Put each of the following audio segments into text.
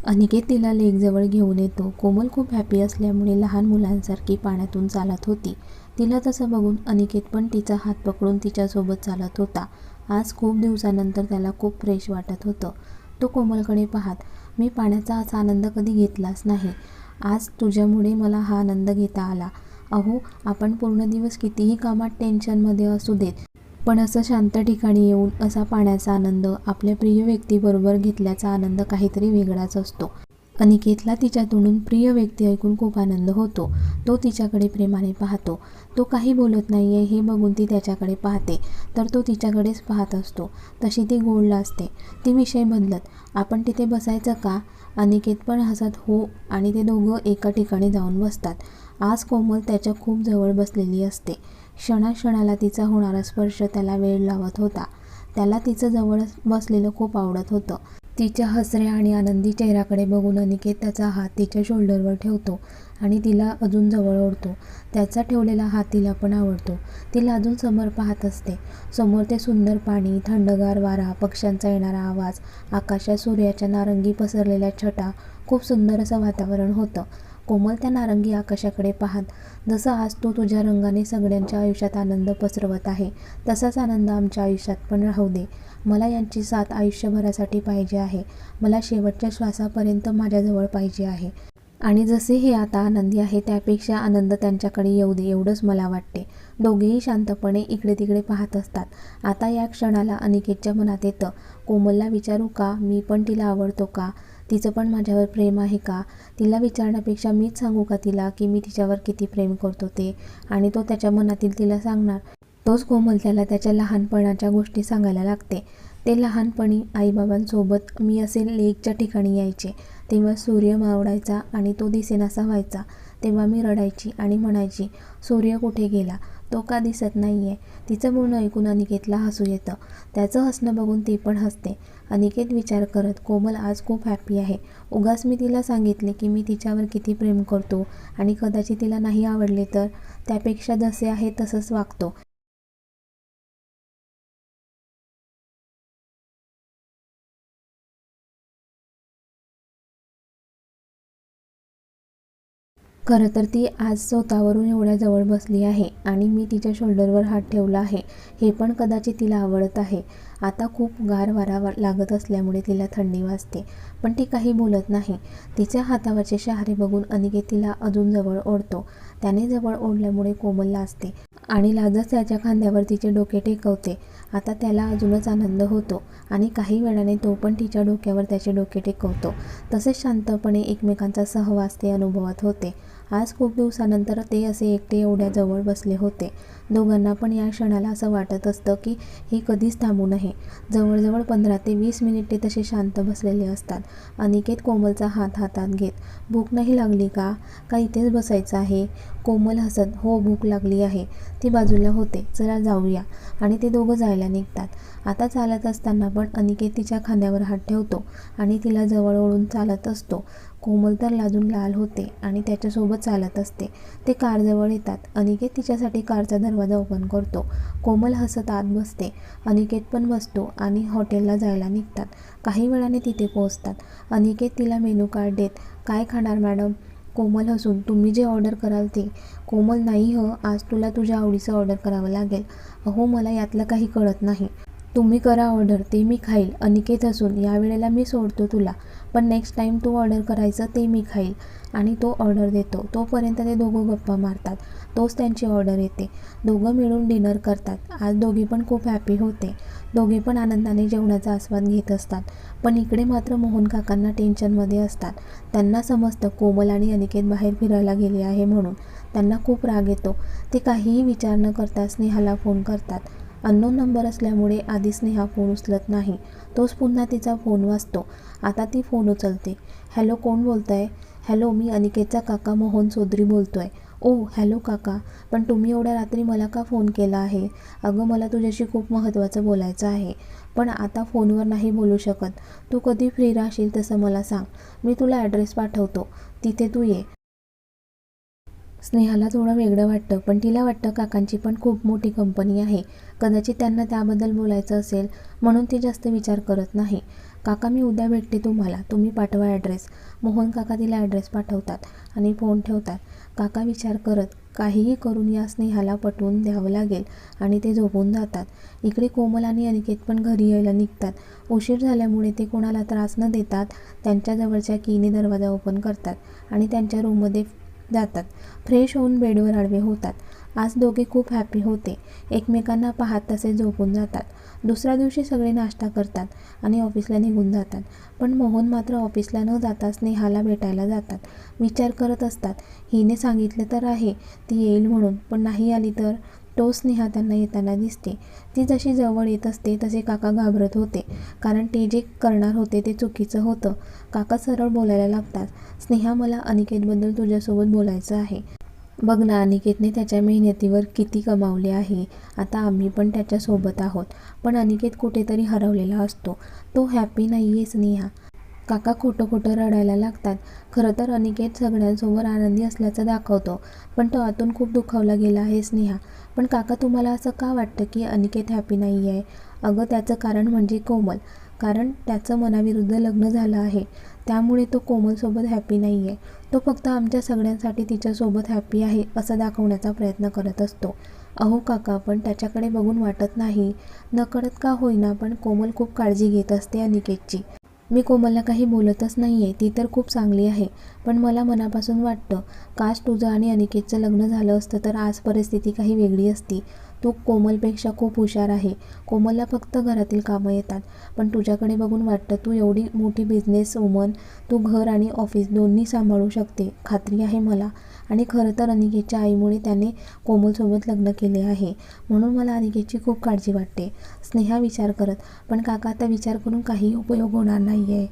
अनिकेत तिला लेकजवळ घेऊन येतो. कोमल खूप हॅपी असल्यामुळे लहान मुलांसारखी पाण्यातून चालत होती. तिला तसं बघून अनिकेत पण तिचा हात पकडून तिच्यासोबत चालत होता. आज खूप दिवसानंतर त्याला खूप फ्रेश वाटत होतं. तो कोमलकडे पाहत मी पाण्याचा असा आनंद कधी घेतलाच नाही. आज तुझ्यामुळे मला हा आनंद घेता आला. अहो आपण पूर्ण दिवस कितीही कामात टेन्शनमध्ये असू देत पण असं शांत ठिकाणी येऊन असा पाण्याचा आनंद आपल्या प्रिय व्यक्तीबरोबर घेतल्याचा आनंद काहीतरी वेगळाच असतो. अनिकेतला तिच्या तोंडून प्रिय व्यक्ती ऐकून खूप आनंद होतो. तो तिच्याकडे प्रेमाने पाहतो. तो काही बोलत नाही आहे हे बघून ती त्याच्याकडे पाहते. तर तो तिच्याकडेच पाहत असतो. तशी ती गोडला असते. ती विषय बदलत. आपण तिथे बसायचं का? अनिकेत पण हसत हो आणि ते दोघं एका ठिकाणी जाऊन बसतात. आज कोमल त्याच्या खूप जवळ बसलेली असते. क्षणाक्षणाला तिचा होणारा स्पर्श त्याला वेळ लावत होता. त्याला तिचं जवळ बसलेलं खूप आवडत होतं. तिच्या हसऱ्या आणि आनंदी चेहऱ्याकडे बघून अनिकेत त्याचा हात तिच्या शोल्डरवर ठेवतो आणि तिला अजून जवळ ओढतो. त्याचा ठेवलेला हात तिला पण आवडतो. तिला अजून समोर पाहत असते. समोर ते सुंदर पाणी थंडगार वारा पक्ष्यांचा येणारा आवाज आकाशात सूर्याच्या नारंगी पसरलेल्या छटा खूप सुंदर असं वातावरण होतं. कोमल त्या नारंगी आकाशाकडे पाहत जसं आज तू तुझ्या रंगाने सगळ्यांच्या आयुष्यात आनंद पसरवत आहे तसाच आनंद आमच्या आयुष्यात पण राहू दे. मला यांची साथ आयुष्यभरासाठी पाहिजे आहे. मला शेवटच्या श्वासापर्यंत माझ्याजवळ पाहिजे आहे. आणि जसे हे आता आनंदी आहे त्यापेक्षा आनंद त्यांच्याकडे येऊ दे एवढंच मला वाटते. दोघेही शांतपणे इकडे तिकडे पाहत असतात. आता या क्षणाला अनिकेतच्या मनात येतं. कोमलला विचारू का? मी पण तिला आवडतो का? तिचं पण माझ्यावर प्रेम आहे का? तिला विचारण्यापेक्षा मीच सांगू का तिला की मी तिच्यावर किती प्रेम करतो ते? आणि तो त्याच्या मनातील तिला सांगणार. तोच कोमल त्याला त्याच्या लहानपणाच्या गोष्टी सांगायला लागते. ते लहानपणी आईबाबांसोबत मी असे लेकच्या ठिकाणी यायचे. तेव्हा सूर्य मावडायचा आणि तो दिसेनासा व्हायचा तेव्हा मी रडायची आणि म्हणायची सूर्य कुठे गेला? तो का दिसत नाही आहे तिचं बोलणं ऐकून अनिकेतला हसू येतं. त्याचं हसणं बघून ती पण हसते. अनिकेत विचार करत कोमल आज खूप हॅपी आहे. उगाच मी तिला सांगितले की मी तिच्यावर किती प्रेम करतो आणि कदाचित तिला नाही आवडले तर त्यापेक्षा जसे आहे तसंच वागतो. खरं तर ती आज स्वतःवरून एवढ्या जवळ बसली आहे आणि मी तिच्या शोल्डरवर हात ठेवला आहे. हे पण कदाचित तिला आवडत आहे. आता खूप गार वारा लागत असल्यामुळे तिला थंडी वाजते पण ती काही बोलत नाही. तिच्या हातावरचे शहारे बघून अनिकेत तिला अजून जवळ ओढतो. त्याने जवळ ओढल्यामुळे कोमल लाजते आणि लाजच त्याच्या खांद्यावर तिचे डोके टेकवते. आता त्याला अजूनच आनंद होतो आणि काही वेळाने तो पण तिच्या डोक्यावर त्याचे डोके टेकवतो. तसेच शांतपणे एकमेकांचा सहवास ते अनुभवत होते. आज खूप दिवसानंतर ते असे एकटे एवढ्या जवळ बसले होते. दोघांना पण या क्षणाला असं वाटत असतं की हे कधीच थांबू नये. जवळजवळ पंधरा ते वीस मिनिटे तसे शांत बसलेले असतात. अनिकेत कोमलचा हात हातात घेत भूक नाही लागली का? का इथेच बसायचं आहे? कोमल हसत हो भूक लागली आहे. ती बाजूला होते चला जाऊया. आणि ते दोघं जायला निघतात. आता चालत असताना पण अनिकेत तिच्या खांद्यावर हात ठेवतो आणि तिला जवळ ओढून चालत असतो. कोमल तर लाजून लाल होते आणि त्याच्यासोबत चालत असते. ते कारजवळ येतात. अनिकेत तिच्यासाठी कारचा दरवाजा ओपन करतो. कोमल हसत आत बसते. अनिकेत पण बसतो आणि हॉटेलला जायला निघतात. काही वेळाने तिथे पोहोचतात. अनिकेत तिला मेनू कार्ड देत काय खाणार मॅडम? कोमल हसून तुम्ही जे ऑर्डर कराल ते. कोमल नाही ह. आज तुला तुझ्या आवडीचं ऑर्डर करावं लागेल. अहो मला यातलं काही कळत नाही. तुम्ही करा ऑर्डर ते मी खाईल. अनिकेत असून यावेळेला मी सोडतो तुला पण नेक्स्ट टाईम तू ऑर्डर करायचं ते मी खाईल. आणि तो ऑर्डर देतो. तोपर्यंत ते दोघं गप्पा मारतात. तोच त्यांची ऑर्डर येते. दोघं मिळून डिनर करतात. आज दोघी पण खूप हॅपी होते. दोघे पण आनंदाने जेवणाचा आस्वाद घेत असतात. पण इकडे मात्र मोहन काकांना टेन्शनमध्ये असतात. त्यांना समजतं कोमल आणि अनिकेत बाहेर फिरायला गेले आहे म्हणून. त्यांना खूप राग येतो. ते काहीही विचार न करता स्नेहाला फोन करतात. अननोन नंबर असल्यामुळे आधी स्नेहा फोन उचलत नाही. तोच पुन्हा तिचा फोन वाचतो आता ती फोन उचलते. हॅलो कोण बोलत आहे हॅलो मी अनिकेतचा काका मोहन चौधरी बोलतो आहे ओ हॅलो काका. पण तुम्ही एवढ्या रात्री मला का फोन केला आहे? अगं मला तुझ्याशी खूप महत्त्वाचं बोलायचं आहे. पण आता फोनवर नाही बोलू शकत. तू कधी फ्री राहशील तसं मला सांग. मी तुला ॲड्रेस पाठवतो. तिथे तू ये. स्नेहाला थोडं वेगळं वाटतं पण तिला वाटतं काकांची पण खूप मोठी कंपनी आहे. कदाचित त्यांना त्याबद्दल बोलायचं असेल म्हणून ती जास्त विचार करत नाही. काका मी उद्या भेटते तुम्हाला. तुम्ही पाठवा ॲड्रेस मोहन काका तिला ॲड्रेस पाठवतात आणि फोन ठेवतात. काका विचार करत काहीही करून या स्नेहाला पटवून द्यावं लागेल. आणि ते झोपून जातात. इकडे कोमल आणि अनिकेत पण घरी यायला निघतात. उशीर झाल्यामुळे ते कोणाला त्रास न देतात त्यांच्या जवळच्या कीने दरवाजा ओपन करतात आणि त्यांच्या रूममध्ये जातात. फ्रेश होऊन बेडवर आडवे होतात. आज दोघे खूप हॅपी होते. एकमेकांना पाहत तसे झोपून जातात. दुसऱ्या दिवशी सगळे नाश्ता करतात आणि ऑफिसला निघून जातात. पण मोहन मात्र ऑफिसला न जाता स्नेहाला भेटायला जातात. विचार करत असतात. हिने सांगितलं तर आहे. ती येईल म्हणून. पण नाही आली तर? तो स्नेहा त्यांना येताना दिसते. ती जशी जवळ येत असते तसे काका घाबरत होते. कारण ते जे करणार होते ते चुकीचं होतं. काका सरळ बोलायला लागतात स्नेहा मला अनिकेतबद्दल तुझ्यासोबत बोलायचं आहे. बघ ना अनिकेतने त्याच्या मेहनतीवर किती कमावले आहे. आता आम्ही पण त्याच्यासोबत आहोत. पण अनिकेत कुठेतरी हरवलेला असतो. तो हॅपी नाही आहे स्नेहा. काका खोटं खोटं रडायला लागतात. खरं तर अनिकेत सगळ्यांसमोर आनंदी असल्याचं दाखवतो. पण तो आतून खूप दुखावला गेला आहे स्नेहा. पण काका तुम्हाला असं का वाटतं की अनिकेत हॅपी नाही आहे? अगं त्याचं कारण म्हणजे कोमल. कारण त्याचं मनाविरुद्ध लग्न झालं आहे. त्यामुळे तो कोमलसोबत हॅपी नाही आहे. तो फक्त आमच्या सगळ्यांसाठी तिच्यासोबत हॅपी आहे असं दाखवण्याचा प्रयत्न करत असतो. अहो काका पण त्याच्याकडे बघून वाटत नाही. नकळत का होईना पण कोमल खूप काळजी घेत असते अनिकेतची. मी कोमलला काही बोलतच नाही आहे ती तर खूप चांगली आहे. पण मला मनापासून वाटतं काश तुझं आणि अनिकेतचं लग्न झालं असतं तर आज परिस्थिती काही वेगळी असती. तू कोमलपेक्षा खूप हुशार आहे. कोमलला फक्त घरातील कामं येतात. पण तुझ्याकडे बघून वाटतं तू एवढी मोठी बिझनेस वुमन तू घर आणि ऑफिस दोन्ही सांभाळू शकते. खात्री आहे मला. आणि खरं तर अनिकेतच्या आईमुळे त्याने कोमलसोबत लग्न केले आहे. म्हणून मला अनिकेतची खूप काळजी वाटते. स्नेहा विचार करत पण काका आता विचार करून काही उपयोग होणार नाही आहे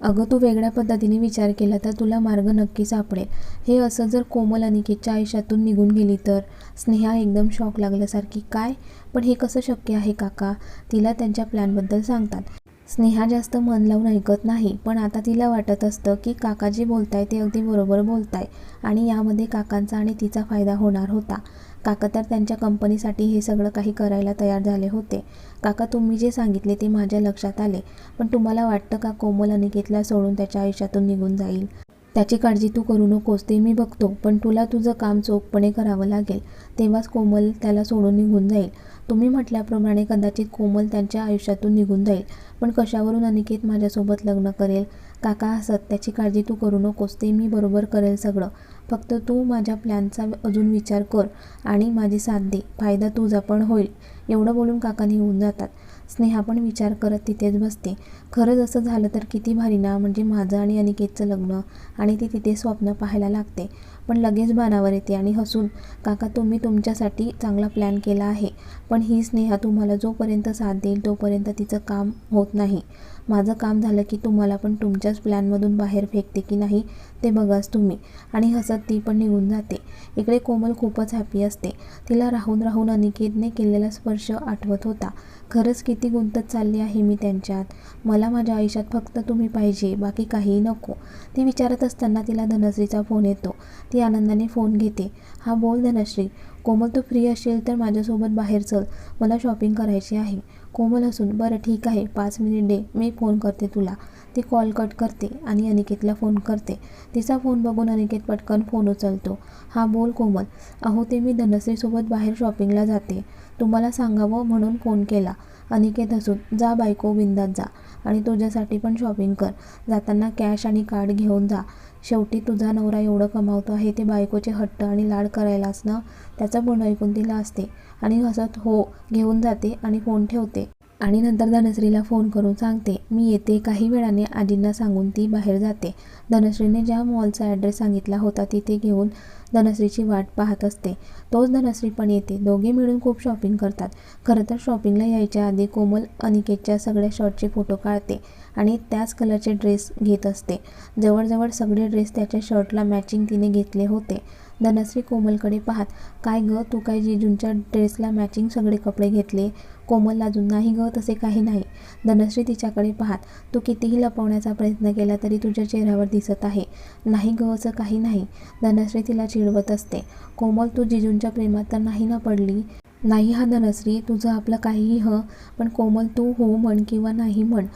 अगं तू वेगळ्या पद्धतीने विचार केला तर तुला मार्ग नक्की सापडेल. हे असं जर कोमल अनिकेतच्या आयुष्यातून निघून गेली तर? स्नेहा एकदम शॉक लागल्यासारखी काय? पण हे कसं शक्य आहे काका? तिला त्यांच्या प्लॅनबद्दल सांगतात. स्नेहा जास्त मन लावून ऐकत नाही पण आता तिला वाटत असतं की काका जे बोलताय ते अगदी बरोबर बोलताय आणि यामध्ये काकांचा आणि तिचा फायदा होणार होता. काका तर त्यांच्या कंपनीसाठी हे सगळं काही करायला तयार झाले होते. काका तुम्ही जे सांगितले ते माझ्या लक्षात आले पण तुम्हाला वाटतं का कोमल अनिकेतला सोडून त्याच्या आयुष्यातून निघून जाईल? त्याची काळजी तू करू नकोस ते मी बघतो. पण तुला तुझं काम चोखपणे करावं लागेल. तेव्हाच कोमल त्याला सोडून निघून जाईल. तुम्ही म्हटल्याप्रमाणे कदाचित कोमल त्यांच्या आयुष्यातून निघून जाईल. पण कशावरून अनिकेत माझ्यासोबत लग्न करेल? काका हसत त्याची काळजी तू करू नकोस ते मी बरोबर करेल सगळं. फक्त तू माझ्या प्लॅनचा अजून विचार कर आणि माझी साथ दे. फायदा तुझा पण होईल. एवढं बोलून काका निघून जातात. स्नेहा पण विचार करत तिथेच बसते. खरंच असं झालं तर किती भारी ना? म्हणजे माझं आणि अनिकेतचं लग्न आणि ती तिथे स्वप्न पाहायला लागते. पण लगेच भानावर येते आणि हसून काका तुम्ही तुमच्यासाठी चांगला प्लॅन केला आहे पण ही स्नेहा तुम्हाला जोपर्यंत साथ देईल तोपर्यंत तिचं काम होत नाही. माझं काम झालं की तुम्हाला पण तुमच्याच प्लॅनमधून बाहेर फेकते की नाही ते बघाच तुम्ही. आणि हसत ती पण निघून जाते. इकडे कोमल खूपच हॅपी असते. तिला राहून राहून अनिकेतने केलेला स्पर्श आठवत होता. खरंच किती गुंतत चालली आहे मी त्यांच्यात. मला माझ्या आयुष्यात फक्त तुम्ही पाहिजे बाकी काहीही नको. ती विचारत असताना तिला धनश्रीचा फोन येतो. ती आनंदाने फोन घेते. हा बोल धनश्री. कोमल तू फ्री असेल तर माझ्यासोबत बाहेर चल. मला शॉपिंग करायची आहे. कोमल असून बरं ठीक आहे. पाच मिनिट दे. मी फोन करते तुला. ती कॉल कट करते आणि अनिकेतला फोन करते. तिचा फोन बघून अनिकेत पटकन फोन उचलतो. हा बोल कोमल. अहो ते मी धनश्रीसोबत बाहेर शॉपिंगला जाते. तुम्हाला सांगावं म्हणून फोन केला. अनिकेत असून जा बायको बिंदात जा आणि तुझ्यासाठी पण शॉपिंग कर. जाताना कॅश आणि कार्ड घेऊन जा. शेवटी तुझा नवरा एवढं कमावतो आहे ते बायकोचे हट्ट आणि लाड करायलाच ना? त्याचं बोलणं ऐकून तिला असते आणि हसत हो घेऊन जाते आणि फोन ठेवते. आणि नंतर धनश्रीला फोन करून सांगते मी येते काही वेळाने आजींना सांगून ती बाहेर जाते. धनश्रीने ज्या मॉलचा ॲड्रेस सांगितला होता तिथे घेऊन धनश्रीची वाट पाहत असते. तोच धनश्री पण येते. दोघे मिळून खूप शॉपिंग करतात. खरं तर शॉपिंगला यायच्या आधी कोमल अनिकेतच्या सगळ्या शर्टचे फोटो काढते आणि त्याच कलरचे ड्रेस घेत असते. जवळजवळ सगळे ड्रेस त्याच्या शर्टला मॅचिंग तिने घेतले होते. धनश्री कोमलकडे पाहत काय ग तू काय जिजूंच्या ड्रेसला मॅचिंग सगळे कपडे घेतले? कोमल लाजून नाही ग तसे काही नाही. धनश्री तिच्याकडे पाहत तू कितीही लपवण्याचा प्रयत्न केला तरी तुझ्या चेहऱ्यावर दिसत आहे. नाही ग असं काही नाही. धनश्री तिला चिडवत असते. कोमल तू जिजूंच्या प्रेमात तर नाही ना पडली? नाही हा धनश्री तुझं आपलं काहीही ह पण कोमल तू हो म्हण किंवा नाही म्हण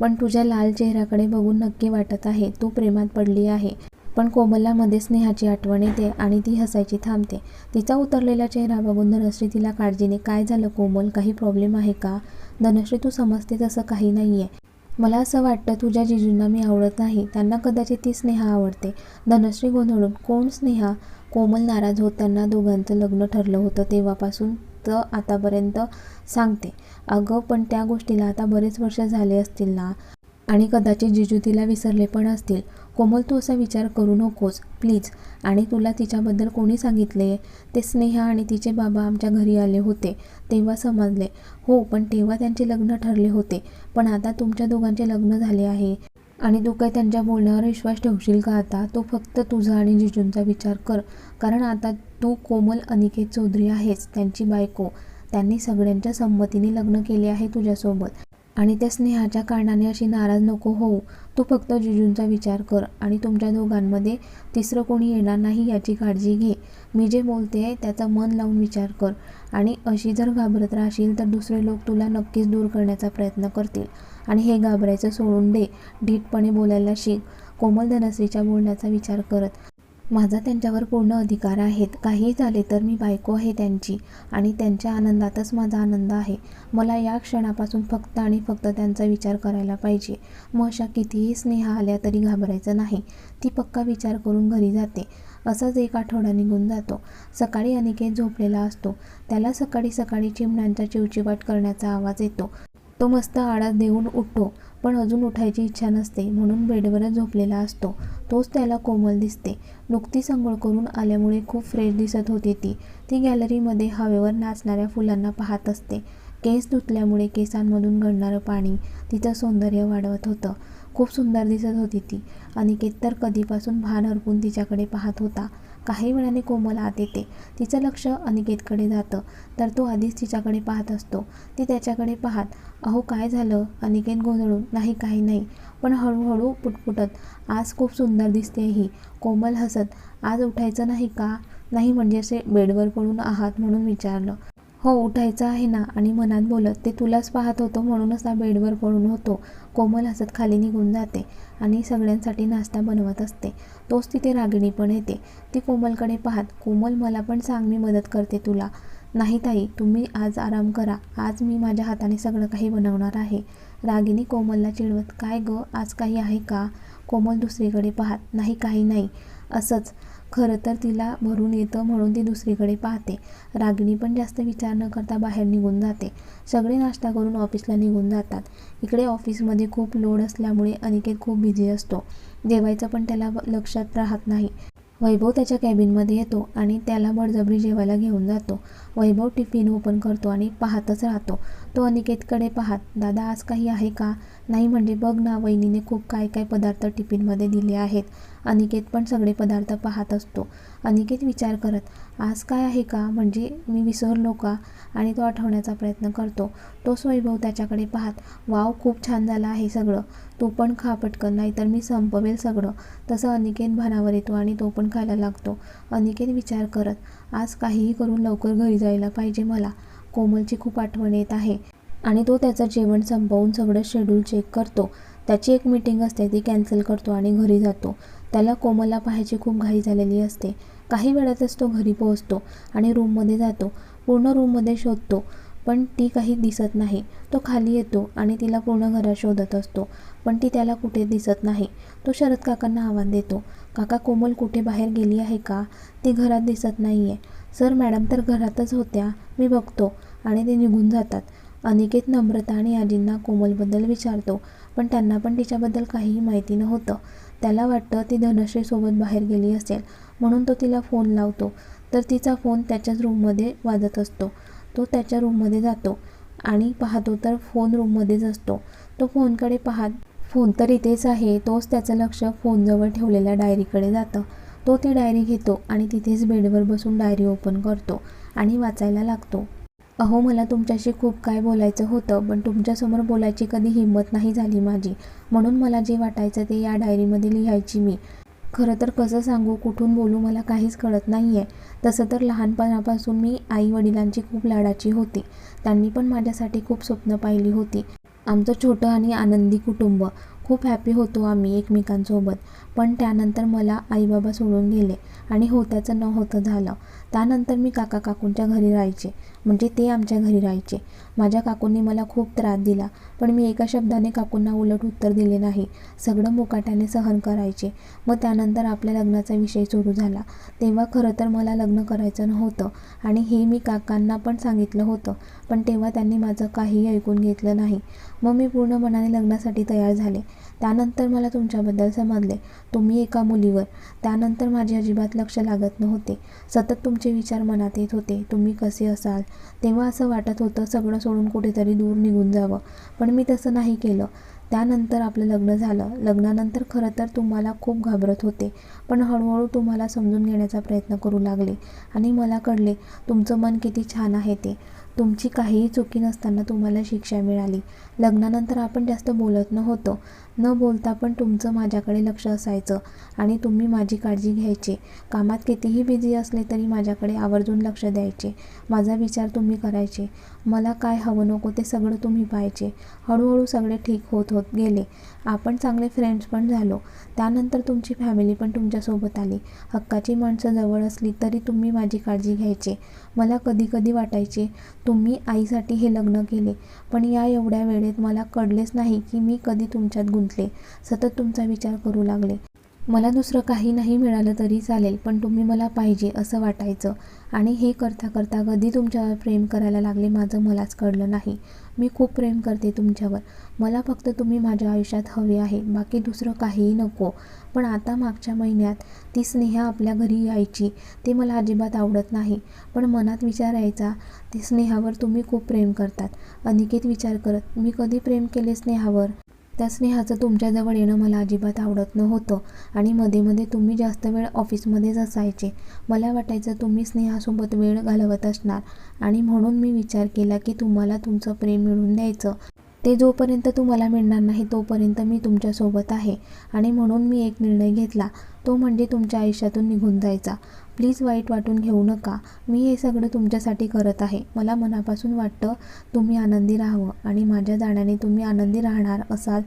पण तुझ्या लाल चेहऱ्याकडे बघून नक्की वाटत आहे तू प्रेमात पडली आहे. पण कोमलामध्ये स्नेहाची आठवण येते आणि ती हसायची थांबते. तिचा उतरलेला चेहरा बघून धनश्री तिला काळजीने काय झालं कोमल? काही प्रॉब्लेम आहे का? धनश्री तू समजते तसं काही नाही आहे मला असं वाटतं तुझ्या जिजूंना मी आवडत नाही. त्यांना कदाचित ती स्नेहा आवडते. धनश्री गोंधळून कोण स्नेहा? कोमल नाराज होत त्यांना दोघांचं लग्न ठरलं होतं तेव्हापासून तर आतापर्यंत सांगते. अगं पण त्या गोष्टीला आता बरेच वर्ष झाले असतील ना? आणि कदाचित जिजू तिला विसरले पण असतील. कोमल तू असा विचार करू नकोस प्लीज आणि तुला तिच्याबद्दल कोणी सांगितले? ते स्नेहा आणि तिचे बाबा आमच्या घरी आले होते तेव्हा समजले. हो पण तेव्हा त्यांचे लग्न ठरले होते. पण आता तुमच्या दोघांचे लग्न झाले आहे. आणि तू काय त्यांच्या बोलण्यावर विश्वास ठेवशील का आता? तो फक्त तुझा आणि जिजूंचा विचार कर. कारण आता तू कोमल अनिकेत चौधरी आहेस त्यांची बायको. त्यांनी सगळ्यांच्या संमतीने लग्न केले आहे तुझ्यासोबत. आणि त्या स्नेहाच्या कारणाने अशी नाराज नको होऊ. तू फक्त जिजूंचा विचार कर आणि तुमच्या दोघांमध्ये तिसरं कोणी येणार नाही याची काळजी घे. मी जे बोलते आहे त्याचा मन लावून विचार कर आणि अशी जर घाबरत राहशील तर दुसरे लोक तुला नक्कीच दूर करण्याचा प्रयत्न करतील. आणि हे घाबरायचं सोडून दे. धीटपणे बोलायला शिक. कोमल धनश्रीच्या बोलण्याचा विचार करत माझा त्यांच्यावर पूर्ण अधिकार आहेत. काही झाले तर मी बायको आहे त्यांची आणि त्यांच्या आनंदातच माझा आनंद आहे. मला या क्षणापासून फक्त आणि फक्त त्यांचा विचार करायला पाहिजे. मग अशा कितीही स्नेहा आल्या तरी घाबरायचं नाही. ती पक्का विचार करून घरी जाते. असाच एक आठवडा निघून जातो. सकाळी अनिकेत झोपलेला असतो. त्याला सकाळी सकाळी चिमण्यांचा चिवचिवाट करण्याचा आवाज येतो. तो मस्त आळा देऊन उठतो. पण अजून उठायची इच्छा नसते म्हणून बेडवरच झोपलेला असतो. तोच त्याला कोमल दिसते. नुकतीच अंघोळ करून आल्यामुळे खूप फ्रेश दिसत होती ती. ती गॅलरीमध्ये हवेवर नाचणाऱ्या फुलांना पाहत असते. केस धुतल्यामुळे केसांमधून घडणारं पाणी तिचं सौंदर्य वाढवत होतं. खूप सुंदर दिसत होती ती. अनिकेत तर कधीपासून भान हरपून तिच्याकडे पाहत होता. काही वेळाने कोमल आत येते. तिचं लक्ष अनिकेतकडे जातं. तर तो आधीच तिच्याकडे पाहत असतो. ती त्याच्याकडे पाहत अहो काय झालं अनिकेत गोंधळून नाही काही नाही पण हळूहळू पुटपुटत आज खूप सुंदर दिसते ही कोमल हसत आज उठायचं नाही का? नाही म्हणजे असे बेडवर पडून आहात म्हणून विचारलं. हो उठायचं आहे ना. आणि मनात बोलत ते तुलाच पाहत होतो म्हणूनच ना बेडवर पडून होतो. कोमल हसत खाली निघून जाते आणि सगळ्यांसाठी नाश्ता बनवत असते. तोच तिथे रागिणी पण येते. ती कोमलकडे पाहत कोमल मला पण सांग मी मदत करते तुला. नाही ताई तुम्ही आज आराम करा. आज मी माझ्या हाताने सगळं काही बनवणार आहे. रागिनी कोमलला चिडवत काय ग आज काही आहे का? कोमल दुसरीकडे पाहत नाही काही नाही. असंच खरं तर तिला भरून येतं म्हणून ती दुसरीकडे पाहते. रागिणी पण जास्त विचार न करता बाहेर निघून जाते. सगळे नाश्ता करून ऑफिसला निघून जातात. इकडे ऑफिसमध्ये खूप लोड असल्यामुळे अनिकेत खूप बिझी असतो. जेवायचं पण त्याला लक्षात राहत नाही. वैभव त्याच्या कॅबिनमध्ये येतो आणि त्याला बळजबरी जेवायला घेऊन जातो. वैभव टिफिन ओपन करतो आणि पाहतच राहतो. तो अनिकेतकडे पाहत दादा आज काही आहे का? नाही म्हणजे बघ ना वहिनीने खूप काय काय पदार्थ टिफिनमध्ये दिले आहेत. अनिकेत पण सगळे पदार्थ पाहत असतो. अनिकेत विचार करत आज काय आहे का? म्हणजे मी विसरलो का? आणि तो आठवण्याचा प्रयत्न करतो. तोच वैभव त्याच्याकडे पाहत वाव खूप छान झाला आहे सगळं. तू पण खा पटकन नाहीतर मी संपवेल सगळं. तसं अनिकेत भानावर येतो आणि तो पण खायला लागतो. अनिकेत विचार करत आज काहीही करून लवकर घरी जायला पाहिजे मला. कोमलची खूप आठवण येत आहे. आणि तो त्याचं जेवण संपवून सगळं शेड्यूल चेक करतो. त्याची एक मीटिंग असते ती कॅन्सल करतो आणि घरी जातो. त्याला कोमलला पाहायची खूप घाई झालेली असते. काही वेळातच तो घरी पोहोचतो आणि रूममध्ये जातो. पूर्ण रूममध्ये शोधतो पण ती काही दिसत नाही. तो खाली येतो आणि तिला पूर्ण घरात शोधत असतो पण ती त्याला कुठे दिसत नाही. तो शरद काकांना आवाज देतो. काका कोमल कुठे बाहेर गेली आहे का? ती घरात दिसत नाही आहे सर मॅडम तर घरातच होत्या. मी बघतो. आणि ते निघून जातात. अनिकेत नम्रता आणि आजींना कोमलबद्दल विचारतो पण त्यांना पण तिच्याबद्दल काहीही माहिती नव्हतं. त्याला वाटतं ती धनश्रीसोबत बाहेर गेली असेल म्हणून तो तिला फोन लावतो. तर तिचा फोन त्याच्याच रूममध्ये वाजत असतो. तो त्याच्या रूममध्ये जातो आणि पाहतो तर फोन रूममध्येच असतो. तो फोनकडे पाहत फोन तर इथेच आहे. तोच त्याचं लक्ष फोनजवळ ठेवलेल्या डायरीकडे जातं. तो ती डायरी घेतो आणि तिथेच बेडवर बसून डायरी ओपन करतो आणि वाचायला लागतो. अहो मला तुमच्याशी खूप काय बोलायचं होतं पण तुमच्यासमोर बोलायची कधी हिंमत नाही झाली माझी. म्हणून मला जे वाटायचं ते या डायरीमध्ये लिहायची मी. खरं तर कसं सांगू कुठून बोलू मला काहीच कळत नाही आहे तसं तर लहानपणापासून मी आई वडिलांची खूप लाडाची होती. त्यांनी पण माझ्यासाठी खूप स्वप्न पाहिली होती. आमचं छोटं आणि आनंदी कुटुंब. खूप हॅपी होतो आम्ही एकमेकांसोबत. पण त्यानंतर मला आईबाबा सोडून गेले आणि होत्याचं न होतं झालं. त्यानंतर मी काका काकूंच्या घरी राहायचे. म्हणजे ते आमच्या घरी राहायचे. माझ्या काकूंनी मला खूप त्रास दिला पण मी एका शब्दाने काकूंना उलट उत्तर दिले नाही. सगळं मुकाट्याने सहन करायचे. मग त्यानंतर आपल्या लग्नाचा विषय सुरू झाला. तेव्हा खरं तर मला लग्न करायचं नव्हतं आणि हे मी काकांना पण सांगितलं होतं पण तेव्हा त्यांनी माझं काहीही ऐकून घेतलं नाही. मग मी पूर्ण मनाने लग्नासाठी तयार झाले. त्यानंतर मला तुमच्याबद्दल समजले. तुम्ही एका मुलीवर. त्यानंतर माझे अजिबात लक्ष लागत नव्हते. सतत तुमचे विचार मनात येत होते. तुम्ही कसे असाल? तेव्हा असं वाटत होतं सगळं सोडून कुठेतरी दूर निघून जावं. पण मी तसं नाही केलं. त्यानंतर आपलं लग्न झालं. लग्नानंतर खरं तर तुम्हाला खूप घाबरत होते. पण हळूहळू तुम्हाला समजून घेण्याचा प्रयत्न करू लागले. आणि मला कळले तुमचं मन किती छान आहे ते. तुमची काहीही चुकी नसताना तुम्हाला शिक्षा मिळाली. लग्नानंतर आपण जास्त बोलत नव्हतो. न बोलता पण तुमचं माझ्याकडे लक्ष असायचं आणि तुम्ही माझी काळजी घ्यायचे. कामात कितीही बिझी असले तरी माझ्याकडे आवर्जून लक्ष द्यायचे. माझा विचार तुम्ही करायचे. मला काय हवं नको ते सगळं तुम्ही पाहायचे. हळूहळू सगळे ठीक होत होत गेले. आपण चांगले फ्रेंड्स पण झालो. त्यानंतर तुमची फॅमिली पण तुमच्यासोबत आली. हक्काची माणसं जवळ असली तरी तुम्ही माझी काळजी घ्यायचे. मला कधी कधी वाटायचे तुम्ही आईसाठी हे लग्न केले पण या एवढ्या वेळेत मला कळलेच नाही की मी कधी तुमच्यात गुंतले. सतत तुमचा विचार करू लागले. मला दुसरं काही नाही मिळालं तरी चालेल पण तुम्ही मला पाहिजे असं वाटायचं. आणि हे करता करता कधी तुमच्यावर प्रेम करायला लागले माझं मलाच कळलं नाही. मी खूप प्रेम करते तुमच्यावर. मला फक्त तुम्ही माझ्या आयुष्यात हवे आहे बाकी दुसरं काहीही नको. पण आता मागच्या महिन्यात ती स्नेहा आपल्या घरी यायची ते मला अजिबात आवडत नाही. पण मनात विचार यायचा ते स्नेहावर तुम्ही खूप प्रेम करतात. अनिकेत विचार करत मी कधी प्रेम केले स्नेहावर? त्या स्नेहाचं तुमच्याजवळ येणं मला अजिबात आवडत नव्हतं. आणि मध्ये मध्ये तुम्ही जास्त वेळ ऑफिसमध्येच असायचे. मला वाटायचं तुम्ही स्नेहासोबत वेळ घालवत असणार. आणि म्हणून मी विचार केला की तुम्हाला तुमचं प्रेम मिळून द्यायचं. ते जोपर्यंत तुम्हाला मिळणार नाही तोपर्यंत मी तुमच्यासोबत आहे. आणि म्हणून मी एक निर्णय घेतला. तो म्हणजे तुमच्या आयुष्यातून निघून जायचा. प्लीज वाईट वाटून घेऊ नका. मी हे सगळं तुमच्यासाठी करत आहे. मला मनापासून वाटतं तुम्ही आनंदी राहावं आणि माझ्या जाण्याने तुम्ही आनंदी राहणार असाल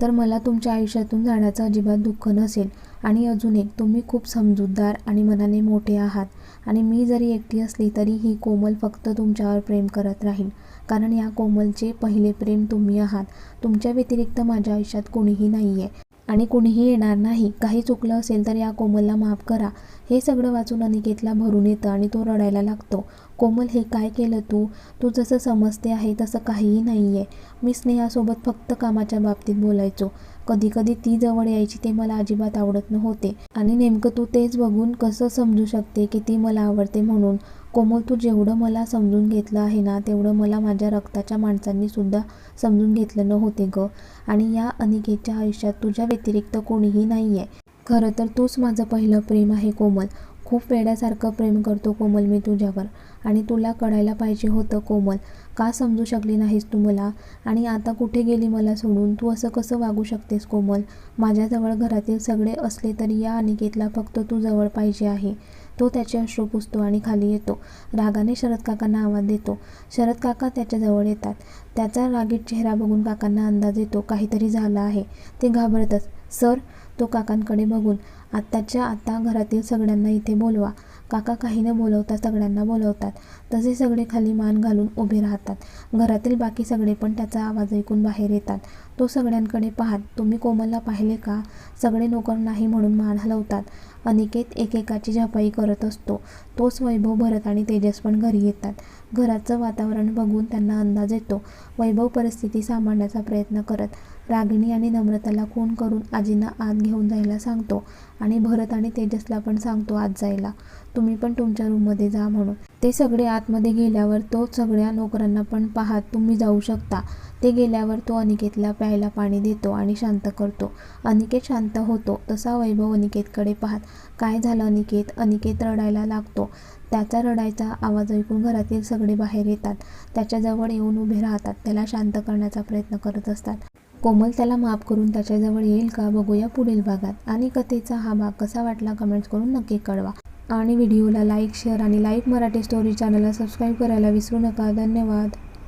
तर मला तुमच्या आयुष्यातून जाण्याचं अजिबात दुःख नसेल. आणि अजून एक तुम्ही खूप समजूतदार आणि मनाने मोठे आहात. आणि मी जरी एकटी असली तरी ही कोमल फक्त तुमच्यावर प्रेम करत राहील. कारण या कोमलचे पहिले प्रेम तुम्ही आहात. तुमच्या व्यतिरिक्त माझ्या आयुष्यात कोणीही नाही आहे आणि कुणीही येणार नाही. काही चुकलं असेल तर या कोमलला माफ करा. हे सगळं वाचून अनिकेतला भरून येतं आणि तो रडायला लागतो. कोमल हे काय केलं तू? तू जसं समजते आहे तसं काहीही नाही आहे मी स्नेहासोबत फक्त कामाच्या बाबतीत बोलायचो. कधी कधी ती जवळ यायची ते मला अजिबात आवडत नव्हते. आणि नेमकं तू तेच बघून कसं समजू शकते की ती मला आवडते म्हणून? कोमल तू जेवढं मला समजून घेतलं आहे ना तेवढं मला माझ्या रक्ताच्या माणसांनी सुद्धा समजून घेतलं नव्हते ग. आणि या अनिकेतच्या आयुष्यात तुझ्या व्यतिरिक्त कोणीही नाही आहे खरं तर तूच माझं पहिलं प्रेम आहे कोमल. खूप वेड्यासारखं प्रेम करतो कोमल मी तुझ्यावर. आणि तुला कळायला पाहिजे होतं कोमल. का समजू शकली नाहीस तू मला? आणि आता कुठे गेली मला सोडून? तू असं कसं वागू शकतेस कोमल? माझ्याजवळ घरातील सगळे असले तरी या अनिकेतला फक्त तू जवळ पाहिजे आहे. तो त्याचे अश्रू पुसतो आणि खाली येतो. रागाने शरद काकांना आवाज देतो. शरद काका त्याच्याजवळ येतात. त्याचा रागीट चेहरा बघून काकांना अंदाज येतो. काहीतरी झालं आहे. ते घाबरतच. सर तो काकांकडे बघून आत्ताच्या आता घरातील सगळ्यांना इथे बोलवा. काका काही न बोलवता सगळ्यांना बोलवतात. तसे सगळे खाली मान घालून उभे राहतात. घरातील बाकी सगळे पण त्याचा आवाज ऐकून बाहेर येतात. तो सगळ्यांकडे पाहत तुम्ही कोमलला पाहिले का? सगळे नोकर नाही म्हणून मान हलवतात. अनिकेत एकेकाची झपाई करत असतो. तोच वैभव भरत आणि तेजस पण घरी येतात. घराचं वातावरण बघून त्यांना अंदाज येतो. वैभव परिस्थिती सांभाळण्याचा प्रयत्न करत रागिणी आणि नम्रताला खून करून आजींना आत घेऊन जायला सांगतो आणि भरत आणि तेजसला पण सांगतो आत जायला. तुम्ही पण तुमच्या रूममध्ये जा म्हणून. ते सगळे आतमध्ये गेल्यावर तो सगळ्या नोकरांना पण पाहत तुम्ही जाऊ शकता. ते गेल्यावर तो अनिकेतला प्यायला पाणी देतो आणि शांत करतो. अनिकेत शांत होतो तसा वैभव अनिकेतकडे पाहत. काय झालं अनिकेत? अनिकेत रडायला लागतो. त्याचा रडायचा आवाज ऐकून घरातील सगळे बाहेर येतात. त्याच्याजवळ येऊन उभे राहतात. त्याला शांत करण्याचा प्रयत्न करत असतात. कोमल त्याला माफ करून त्याच्याजवळ येईल का बघूया पुढील भागात. आणि कथेचा हा भाग कसा वाटला कमेंट्स करून नक्की कळवा. आणि व्हिडिओला लाईक शेअर आणि लाईव्ह मराठी स्टोरी चॅनलला सबस्क्राईब करायला विसरू नका. धन्यवाद.